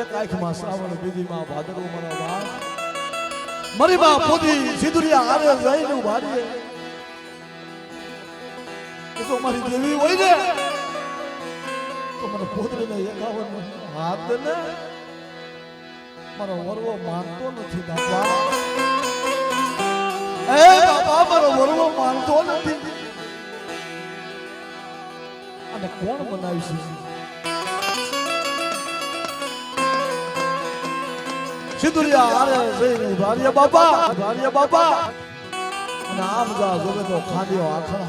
એક આંખમાં શ્રાવણ બીજીમાં ભાદરવો મારો બાપ મારી માં પોતી સિંદુરિયા હારે જઈને ઊભા એ તો મારી દેવી હોય ને. તો મને પોતરીને એકાવન હાથ ને. મારો વરવો માનતો નથી બાપા એ બાપા, મારો વરવો માનતો નથી. અને કોણ બનાવી છે સિંદુરિયા હારે જઈને ભાર્ય બાપા ભાર્ય બાપા અને આમ જા જોવે તો ખાંડિયો આખા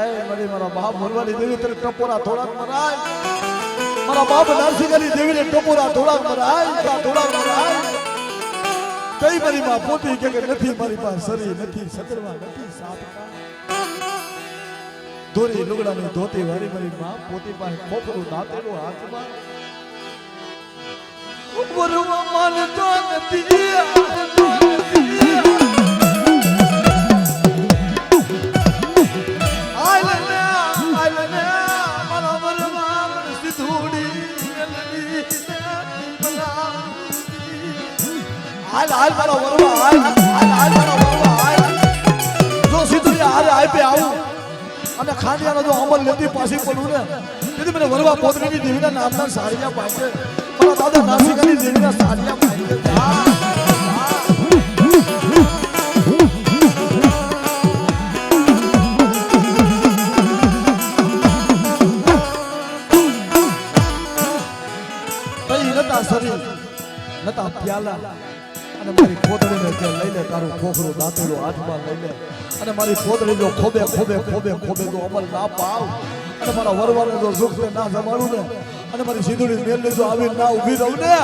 એ મરી મારા બાપ ભરવાની દેવી તને ટપોરા થોડાક મરાય મારા બાપ નરસિંહની દેવીને ટપોરા થોડાક મરાય થોડાક મરાય કઈ મારી માં પોતી કે નથી મારી પાસે શરીર નથી સતરવા નથી સાપકા ધોરી લુગડાની ધોતી વાળી મારી માં, પોતી પાસે ખોખરું દાંતેલું હાથમાં. વરવા માનતો નથી હાલ હાલ મારો વરવા હાલ હાલ હાલ મારો અને ખાંડિયાનો જો અમલ લેતી પાછી પડું ને. તેથી મને વરવા પોતરીની દેવીના નામના સારિયા પાસે મારા દાદા નાસિકાની દેવીના સારિયા શરીર નતા, પ્યાલા. અને મારી પોતળીને કે લઈ લે તારું ખોખરું દાંતેલું હાથમાં લઈ લે અને મારી પોતળી જો ખોબે ખોબે ખોબે ખોબે જો અમલ ના પાવ અને મારા વરવાને જો સુખ ને જમાડું ને અને મારી સિંધુડી મેલ જો આવી ના ઊભી રહું ને,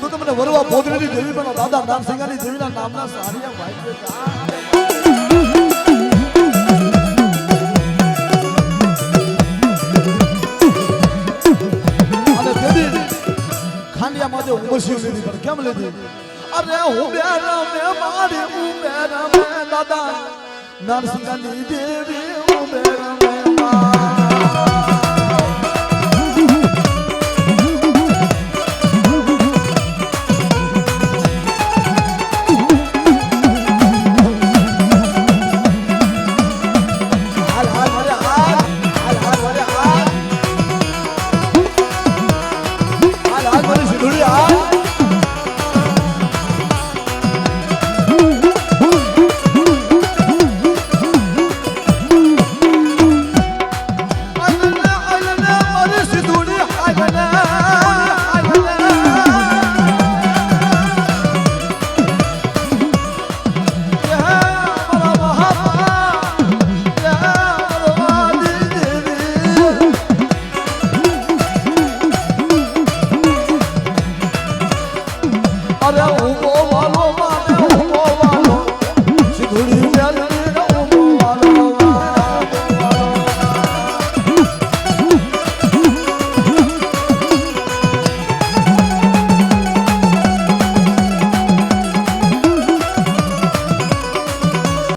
તો તમને વરવા પોતળીની દેવી પણ દાદા નામસિંગાની દેવીના નામના સારિયા ભાઈ છે. જા. ખાંડિયા લીધી, પણ કેમ લીધી અરે હું બેન મે મારી ઉમેર મે દાદા. નરસિંહ દેવી ઉમેર મે મારી પર ઊભો